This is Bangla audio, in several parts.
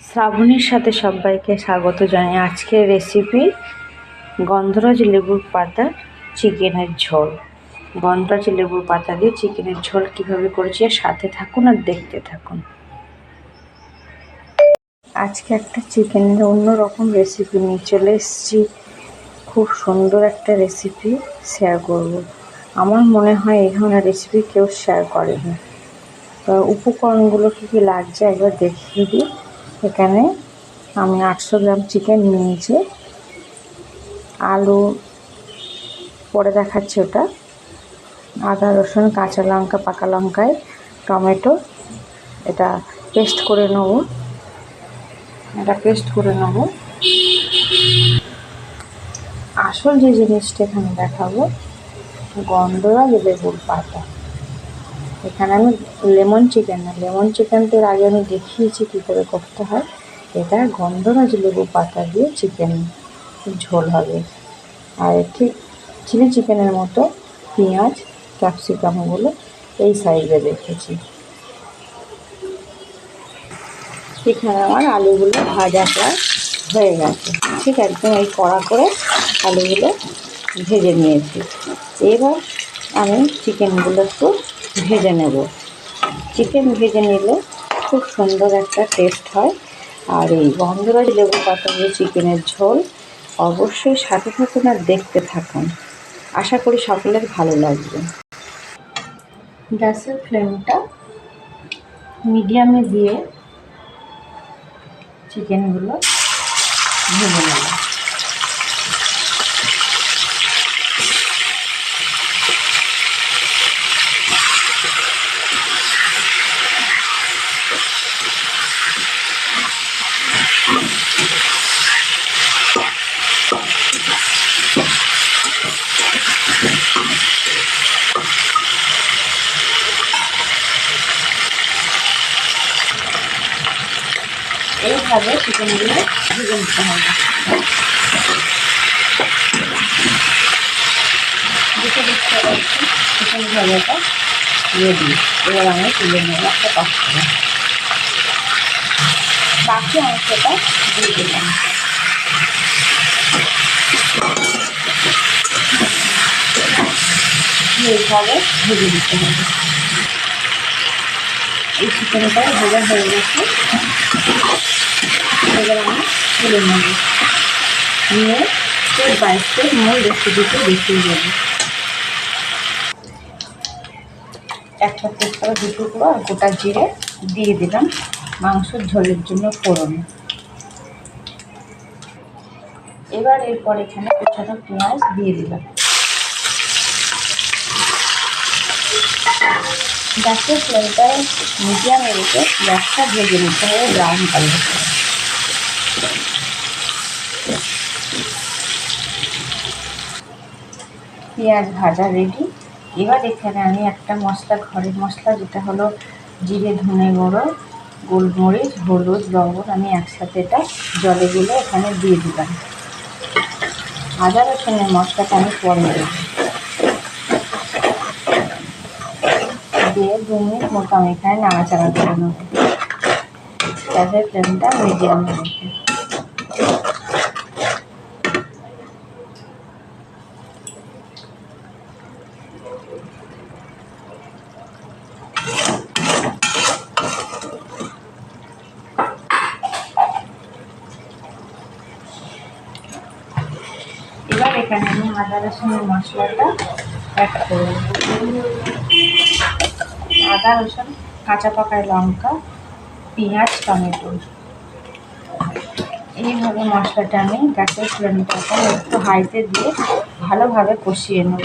শ্রাবণীর সাথে সবাইকে স্বাগত জানাই। আজকের রেসিপি গন্ধরাজ লেবুর পাতা চিকেনের ঝোল। গন্ধরাজ লেবুর পাতা দিয়ে চিকেনের ঝোল কীভাবে করেছি সাথে থাকুন আর দেখতে থাকুন। আজকে একটা চিকেনের অন্যরকম রেসিপি নিয়ে চলে এসেছি। খুব সুন্দর একটা রেসিপি শেয়ার করব। আমার মনে হয় এই ধরনের রেসিপি কেউ শেয়ার করেনি। উপকরণগুলো কী কী লাগছে একবার দেখিয়ে দিই। এখানে আমি আটশো গ্রাম চিকেন নিয়েছি। আলু পরে দেখাচ্ছি ওটা। আদা, রসুন, কাঁচা লঙ্কা, পাকা লঙ্কায়, টমেটো। এটা পেস্ট করে নেব। এটা পেস্ট করে নেব। আসল যে জিনিসটা এখানে দেখাবো, গন্ধরাজ লেবুর পাতা এখানে আমি লেমন চিকেন না, লেমন চিকেন এর আগে আমি দেখিয়েছি কী করে করতে হয়। এটা গন্ধরাজ লেবু পাতা দিয়ে চিকেন ঝোল হবে। আর ঠিক চিলি চিকেনের মতো পেঁয়াজ ক্যাপসিকামগুলো এই সাইজে রেখেছি। এখানে আমার আলুগুলো ভাজা প্রায় হয়ে গেছে। ঠিক একদম এই কড়া করে আলুগুলো ভেজে নিয়েছি। এবার আমি চিকেনগুলো একটু ভেজে নেব। চিকেন ভেজে নিলে খুব সুন্দর একটা টেস্ট হয়। আর এই গন্ধরাজ লেবু পাতা দিয়ে চিকেনের ঝোল অবশ্যই সাথে থাকুন আর দেখতে থাকুন। আশা করি সকলের ভালো লাগবে। গ্যাসের ফ্লেমটা মিডিয়ামে দিয়ে চিকেনগুলো ভেজে নেব। এইভাবে চিকেনগুলো ভেজে নিতে হবে। দেখে দেখতে পাচ্ছি এবার আমি তুলে নেব একটা পাত্রে। বাকি অংশটা দিয়ে দিলাম। এইভাবে ভেজে দিতে হবে। এই চিকেনটা ভেজা হয়ে গেছে এবার আমি তুলে নেব নিয়ে স্টেপ বাই স্টেপ মূল রেসিপিতে দেখিয়ে দেব একটা তেজপাতা দুটো টুকরো আর গোটা জিরে দিয়ে দিলাম মাংসের ঝোলের জন্য ফোড়ন এবার এরপর এখানে কুচানো পেঁয়াজ দিয়ে দিলাম। গ্যাসের ফ্লেমটা মিডিয়ামে রেখে গ্যাসটা ভেজে নিতে হবে, ব্রাউন কালার। পেঁয়াজ ভাজা রেডি এবার এখানে আমি একটা মশলা, ঘরের মশলা, যেটা হলো জিরে, ধনে গুঁড়ো, গোলমরিচ, হলুদ, লবণ, আমি একসাথে এটা জলে গুলো এখানে দিয়ে দিলাম। আদা রসুনের মশলাটা আমি পরে দেবো। দিয়ে দু মিনিট মতো আমি এখানে নাড়াচাড়া করে নেব। গ্যাসের ফ্লেমটা মিডিয়ামে রেখে এখানে আমি আদা রসুনের মশলাটা অ্যাড করে আদা, রসুন, কাঁচা পাকা লঙ্কা, পেঁয়াজ, টমেটো। এইভাবে মশলাটা আমি গ্যাসের ফ্লেমটাকে একটু হাইতে দিয়ে ভালোভাবে কষিয়ে নেব।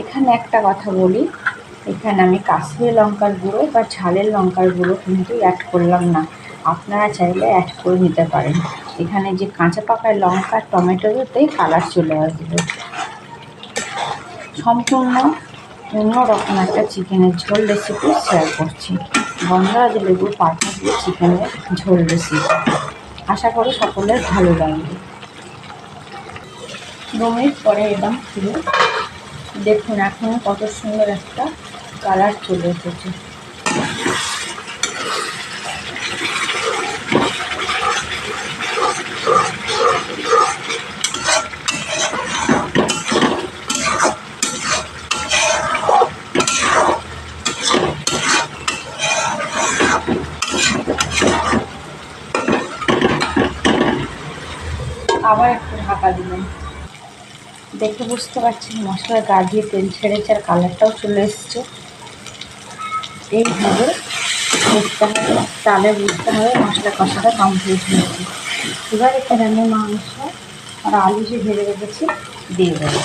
এখানে একটা কথা বলি। এখানে আমি কাশ্মীরি লঙ্কার গুঁড়ো বা ঝালের লঙ্কার গুঁড়ো কিন্তু অ্যাড করলাম না। আপনারা চাইলে অ্যাড করে নিতে পারেন। এখানে যে কাঁচা পাকা লঙ্কা টমেটোতেই কালার চলে আসবে। সম্পূর্ণ অন্যরকম একটা চিকেনের ঝোল রেসিপি শেয়ার করছি। গন্ধরাজ লেবুর পাতা দিয়ে চিকেনের ঝোল রেসিপি আশা করি সকলের ভালো লাগবে। দু মিনিট পরে এলাম ফিরে। দেখুন, এখন কত সুন্দর একটা কালার চলে এসেছে। আবার একটু ঢাকা দিলাম দেখে বুঝতে পারছেন মশলার গা দিয়ে তেল ছেড়েছে আর কালারটাও চলে এসছে। এইভাবে বুঝতে হবে বুঝতে হবে মশলা কষাটা কমপ্লিট হয়েছে। এবার এখানে আমি মাংস আর আলু যে ভেজে রেখেছি দিয়ে দেবো।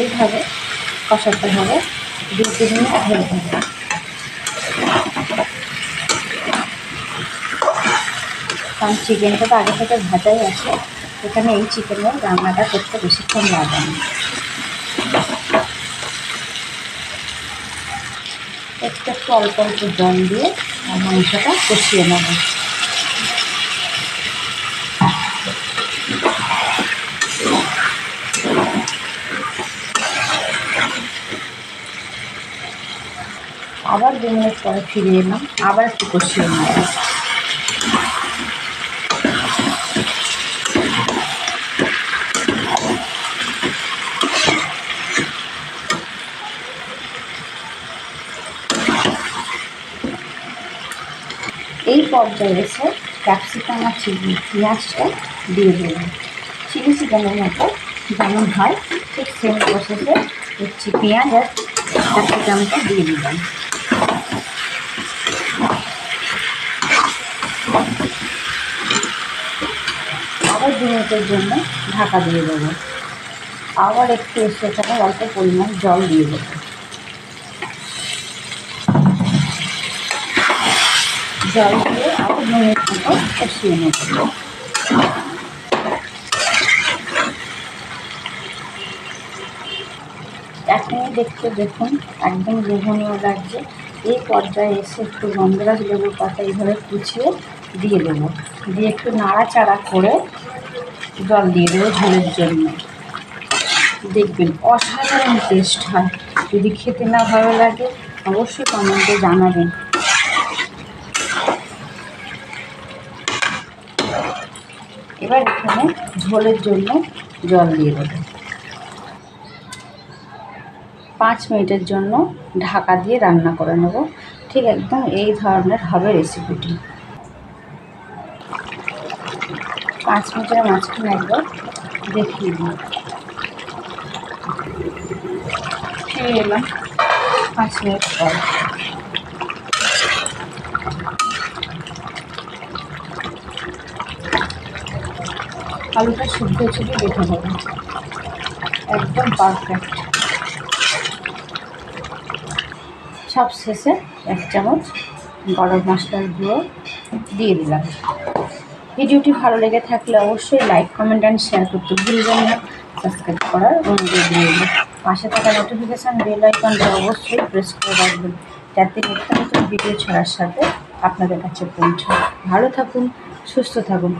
এইভাবে কষাতে হবে। দু তিন মিনিট ভেজে দেবো কারণ চিকেনটা তো আগে থেকে ভাজাই আছে, এখানে এই চিকেনের রান্নাটা করতে বেশিক্ষণ লাগে না। একটু একটু অল্প অল্প জল দিয়ে মাংসটা কষিয়ে নেব। আবার দু মিনিট পরে ফিরে এলাম, আবার একটু কষিয়ে নেব। এই পর্যায়ে এসে ক্যাপসিকাম আর চিলি পেঁয়াজটা দিয়ে দেবেন চিলি চিকেনের মতো যেমন হয়, ঠিক সেম প্রসেসে হচ্ছে পেঁয়াজ আর ক্যাপসিকামটা দিয়ে দেবেন আবার দু মিনিটের জন্য ঢাকা দিয়ে দেবো। আবার একটু এসে অল্প পরিমাণ জল দিয়ে দেবো। জল দিয়ে দু মিনিট মতো কষিয়ে নেব এখনই দেখতে দেখুন, একদম লোভনীয় লাগছে এই পর্যায়ে এসে একটু গন্ধরাজ লেবুর পাতা এইভাবে কুচিয়ে দিয়ে দেবো। দিয়ে একটু নাড়াচাড়া করে জল দিয়ে দেবো ঝোলের জন্য। দেখবেন অসাধারণ টেস্ট হয়। যদি খেতে না ভালো লাগে, অবশ্যই কমেন্টে জানাবেন। এবার এখানে ঝোলের জন্য জল দিয়ে দেবো। পাঁচ মিনিটের জন্য ঢাকা দিয়ে রান্না করে নেব। ঠিক একদম এই ধরনের হবে রেসিপিটি পাঁচ মিনিটের মাঝখানে একবার দেখিয়ে দিই। ফিরে এলাম পাঁচ মিনিট পর। আলুটা শুদ্ধ ছুটি দেখে নেব একদম পারফেক্ট সব শেষে এক চামচ গরম মশলার গুঁড়ো দিয়ে দিলাম। ভিডিওটি ভালো লেগে থাকলে অবশ্যই লাইক কমেন্ট অ্যান্ড শেয়ার করতে ভুলবেন না। সাবস্ক্রাইব করার অনুরোধ রইল। পাশে থাকা নোটিফিকেশান বেল আইকনটা অবশ্যই প্রেস করে রাখবেন, যাতে নিত্য নতুন ভিডিও ছাড়ার সাথে আপনাদের কাছে পৌঁছায়। ভালো থাকুন, সুস্থ থাকুন।